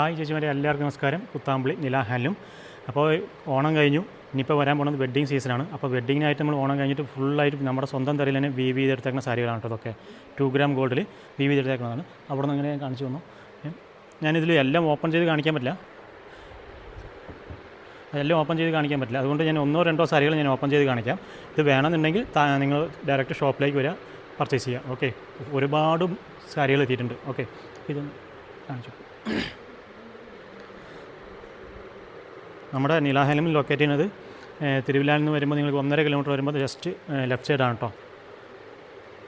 Hi ചേച്ചിമാരെ എല്ലാവർക്കും നമസ്കാരം. കുത്താമ്പിളി നിലാഹാലും അപ്പോൾ ഓണം കഴിഞ്ഞു. ഇനിയിപ്പോൾ വരാൻ പോകുന്നത് വെഡ്ഡിങ് സീസണാണ് അപ്പോൾ വെഡ്ഡിങ്ങിനായിട്ട് നമ്മൾ ഓണം കഴിഞ്ഞിട്ട് ഫുള്ളായിട്ട് നമ്മുടെ സ്വന്തം തലയിൽ തന്നെ വി വി ചെയ്തെടുത്തേക്കുന്ന സാരികളാണ് കേട്ടോ ഇതൊക്കെ. ടു ഗ്രാം ഗോൾഡിൽ വി വി ചെയ്തെടുത്തേക്കുന്നതാണ്. അവിടെ നിന്ന് ഇങ്ങനെ കാണിച്ചു തന്നു. ഞാനിതിൽ എല്ലാം ഓപ്പൺ ചെയ്ത് കാണിക്കാൻ പറ്റില്ല. എല്ലാം ഓപ്പൺ ചെയ്ത് കാണിക്കാൻ പറ്റില്ല. അതുകൊണ്ട് ഞാൻ ഒന്നോ രണ്ടോ സാരികൾ ഞാൻ ഓപ്പൺ ചെയ്ത് കാണിക്കാം. ഇത് വേണമെന്നുണ്ടെങ്കിൽ നിങ്ങൾ ഡയറക്റ്റ് ഷോപ്പിലേക്ക് വരിക പർച്ചേസ് ചെയ്യുക ഓക്കെ ഒരുപാട് സാരികൾ എത്തിയിട്ടുണ്ട്. ഓക്കെ ഇതൊന്ന് കാണിച്ചു. നമ്മുടെ നീലാഹലമിൽ ലൊക്കേറ്റ് ചെയ്യുന്നത് തിരുവില്ലാൽ നിന്ന് വരുമ്പോൾ നിങ്ങൾക്ക് ഒന്നര കിലോമീറ്റർ വരുമ്പോൾ ജസ്റ്റ് ലെഫ്റ്റ് സൈഡാണ് കേട്ടോ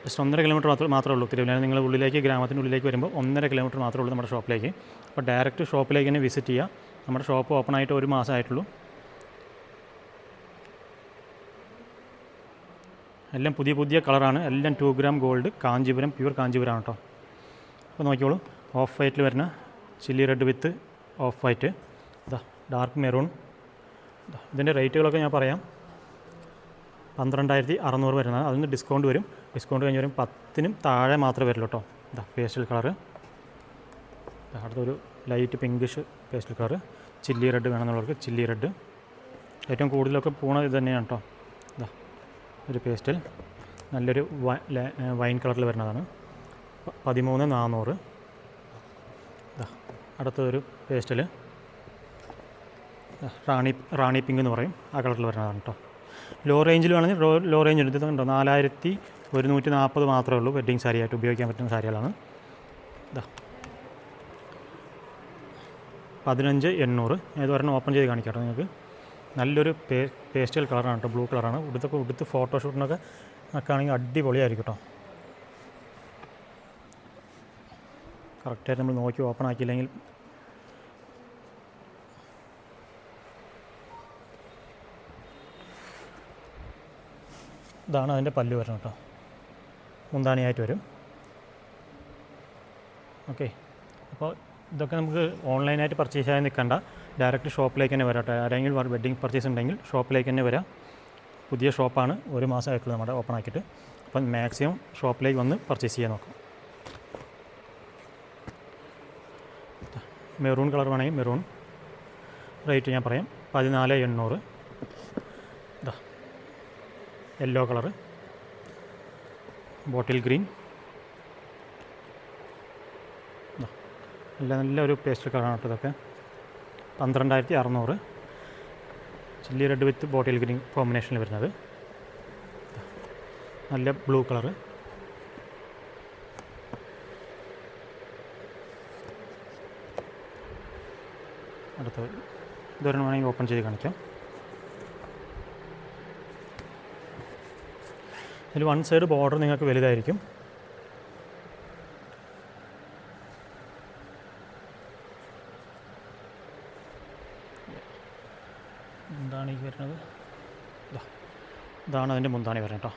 ജസ്റ്റ് ഒന്നര കിലോമീറ്റർ മാത്രമേ മാത്രമേ ഉള്ളൂ. തിരുവില്ലാൽ നിങ്ങൾ ഉള്ളിലേക്ക് ഗ്രാമത്തിന്റെ ഉള്ളിലേക്ക് വരുമ്പോൾ ഒന്നര കിലോമീറ്റർ മാത്രമേ ഉള്ളൂ നമ്മുടെ ഷോപ്പിലേക്ക് അപ്പോൾ ഡയറക്റ്റ് ഷോപ്പിലേക്ക് തന്നെ വിസിറ്റ് ചെയ്യുക. നമ്മുടെ ഷോപ്പ് ഓപ്പൺ ആയിട്ട് ഒരു മാസമായിട്ടുള്ളൂ എല്ലാം പുതിയ പുതിയ കളറാണ് എല്ലാം two gram gold Kanchipuram pure കാഞ്ചീപുരമാണ് കേട്ടോ അപ്പോൾ നോക്കിക്കോളൂ. ഓഫ് വൈറ്റിൽ വരുന്ന chilli red with off white dark maroon. ഇതിന്റെ റേറ്റുകളൊക്കെ ഞാൻ പറയാം. പന്ത്രണ്ടായിരത്തി അറുന്നൂറ് വരുന്നത് അതിന് ഡിസ്കൗണ്ട് വരും. ഡിസ്കൗണ്ട് കഴിഞ്ഞ് വരും പത്തിനും താഴെ മാത്രമേ വരുള്ളൂ കേട്ടോ. ഇതാ പേസ്റ്റൽ കളറ്. അടുത്തൊരു light pinkish pastel colour. Chilli red വേണമെന്നുള്ളവർക്ക് chilli red. ഏറ്റവും കൂടുതലൊക്കെ പോണ ഇത് തന്നെയാണ് കേട്ടോ. ഇതാ ഒരു പേസ്റ്റൽ. നല്ലൊരു വൈൻ കളറിൽ വരുന്നതാണ്. പതിമൂന്ന് നാനൂറ് അടുത്തൊരു പേസ്റ്റൽ. റാണി റാണി പിങ്ക് എന്ന് പറയും. ആ കളറിൽ വരുന്നതാണ് കേട്ടോ ലോ റേഞ്ചിൽ വേണമെങ്കിൽ ലോ റേഞ്ച് ഉണ്ട്. ഇതുണ്ടോ നാലായിരത്തി ഒരുന്നൂറ്റി നാൽപ്പത് മാത്രമേ ഉള്ളൂ. വെഡ്ഡിങ് സാരി ആയിട്ട് ഉപയോഗിക്കാൻ പറ്റുന്ന സാരികളാണ്. ഇതാ പതിനഞ്ച് എണ്ണൂറ്. ഇത് ഒരെണ്ണം ഓപ്പൺ ചെയ്ത് കാണിക്കാം നിങ്ങൾക്ക്. നല്ലൊരു പേ പേസ്റ്റൽ കളറാണ് കേട്ടോ ബ്ലൂ കളറാണ്. ഉടുത്തൊക്കെ ഉടുത്ത് ഫോട്ടോഷൂട്ടിനൊക്കെ ആണെങ്കിൽ അടിപൊളിയായിരിക്കും കേട്ടോ കറക്റ്റായിട്ട് നമ്മൾ നോക്കി ഓപ്പൺ ആക്കിയില്ലെങ്കിൽ ഇതാണ് അതിന്റെ പല്ല് വരണം കേട്ടോ. മുന്താണിയായിട്ട് വരും. ഓക്കെ. അപ്പോൾ ഇതൊക്കെ നമുക്ക് ഓൺലൈനായിട്ട് പർച്ചേസ് ചെയ്യാൻ നിൽക്കണ്ട. ഡയറക്റ്റ് ഷോപ്പിലേക്ക് തന്നെ വരാം ആരെങ്കിലും വെഡ്ഡിങ് പർച്ചേസ് ഉണ്ടെങ്കിൽ ഷോപ്പിലേക്ക് തന്നെ വരാം. പുതിയ ഷോപ്പാണ് ഒരു മാസമായിട്ടുള്ളത് നമ്മുടെ ഓപ്പൺ ആക്കിയിട്ട്. അപ്പം മാക്സിമം ഷോപ്പിലേക്ക് വന്ന് പർച്ചേസ് ചെയ്യാൻ നോക്കാം. മെറൂൺ കളർ വേണമെങ്കിൽ മെറൂൺ. റേറ്റ് ഞാൻ പറയാം പതിനാല് എണ്ണൂറ്. Yellow colour. Bottle green. നല്ല നല്ല ഒരു പേസ്റ്റൽ കളറാണ് കേട്ടോ ഇതൊക്കെ. പന്ത്രണ്ടായിരത്തി അറുന്നൂറ് chilli red with bottle green കോമ്പിനേഷനിൽ വരുന്നത്. നല്ല ബ്ലൂ കളറ്. അടുത്ത ഇതൊരെണ്ണം വേണമെങ്കിൽ ഓപ്പൺ ചെയ്ത് കാണിക്കാം. ഇതിൽ വൺ സൈഡ് ബോർഡർ നിങ്ങൾക്ക് വലുതായിരിക്കും. എന്താണ് ഈ വരുന്നത്? ഇതാ ഇതാണ് അതിന്റെ മുന്താണി വരുന്നത് കേട്ടോ.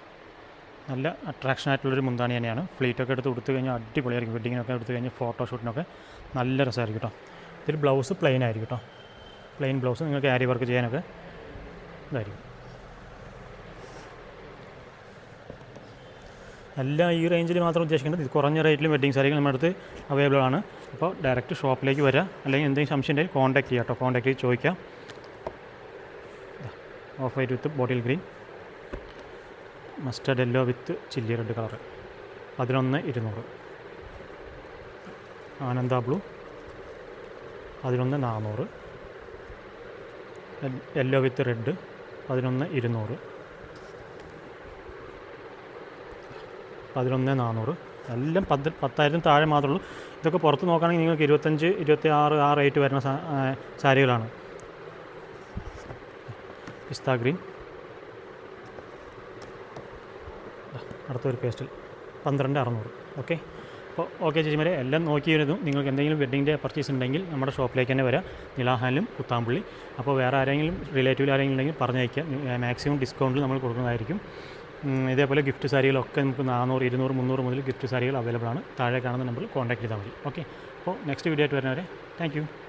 നല്ല അട്രാക്ഷൻ ആയിട്ടുള്ളൊരു മുന്താണി തന്നെയാണ്. ഫ്ലീറ്റൊക്കെ എടുത്ത് കൊടുത്തു കഴിഞ്ഞാൽ അടിപൊളിയായിരിക്കും. വെഡിങ്ങിനൊക്കെ എടുത്തു കഴിഞ്ഞാൽ ഫോട്ടോഷൂട്ടിനൊക്കെ നല്ല രസമായിരിക്കും കേട്ടോ. ഇതിൽ ബ്ലൗസ് പ്ലെയിൻ ആയിരിക്കും കേട്ടോ. പ്ലെയിൻ ബ്ലൗസ് നിങ്ങൾക്ക് ആരി വർക്ക് ചെയ്യാനൊക്കെ ഇതായിരിക്കും. എല്ലാം ഈ റേഞ്ചിൽ മാത്രം ഉദ്ദേശിക്കുന്നത് ഇത് കുറഞ്ഞ റേറ്റിലും വെഡ്ഡിങ് സാരികൾ നമ്മുടെ അടുത്ത് അവൈലബിൾ ആണ്. അപ്പോൾ ഡയറക്റ്റ് ഷോപ്പിലേക്ക് വരാം. അല്ലെങ്കിൽ എന്തെങ്കിലും സംശയം ഉണ്ടെങ്കിൽ കോൺടാക്ട് ചെയ്യാം കേട്ടോ. കോൺടാക്ട് ചെയ്ത് ചോദിക്കാം. Off white with bottle green mustard yellow with chilli red colour പതിനൊന്ന് ഇരുന്നൂറ്. ആനന്ദ ബ്ലൂ പതിനൊന്ന് നാനൂറ് യെല്ലോ വിത്ത് റെഡ് പതിനൊന്ന് ഇരുന്നൂറ്. പതിനൊന്ന് നാനൂറ്. എല്ലാം പത്ത് പത്തായിരത്തിന് താഴെ മാത്രമേ ഉള്ളൂ. ഇതൊക്കെ പുറത്ത് നോക്കുകയാണെങ്കിൽ നിങ്ങൾക്ക് ഇരുപത്തഞ്ച് ഇരുപത്തി ആറ് ആ റേറ്റ് വരുന്ന സാരികളാണ്. പിസ്ത ഗ്രീൻ. അടുത്തൊരു പേസ്റ്റിൽ. പന്ത്രണ്ട് അറുന്നൂറ്. ഓക്കെ. അപ്പോൾ ഓക്കെ ചേച്ചിമാരെ എല്ലാം നോക്കി നോക്കിയിരുന്നു നിങ്ങൾക്ക് എന്തെങ്കിലും വെഡ്ഡിങ്ങിന്റെ പർച്ചേസ് ഉണ്ടെങ്കിൽ നമ്മുടെ ഷോപ്പിലേക്ക് തന്നെ വരാം. നിലാഹാലും കുത്താമ്പള്ളി അപ്പോൾ വേറെ ആരെങ്കിലും റിലേറ്റീവിൽ ആരെങ്കിലും ഉണ്ടെങ്കിൽ പറഞ്ഞയക്കുക മാക്സിമം ഡിസ്കൗണ്ടിൽ നമ്മൾ കൊടുക്കുന്നതായിരിക്കും. ഇതേപോലെ ഗിഫ്റ്റ് സാരികളൊക്കെ നമുക്ക് നാനൂറ് ഇരുന്നൂറ് മുന്നൂറ് മുതൽ ഗിഫ്റ്റ് സാരികൾ അവൈലബിൾ ആണ്. താഴെ കാണുന്ന നമ്പറിൽ കോൺടാക്ട് ചെയ്താൽ മതി. ഓക്കെ അപ്പോൾ നെക്സ്റ്റ് വീഡിയോ ആയിട്ട് വരുന്നവരെ താങ്ക്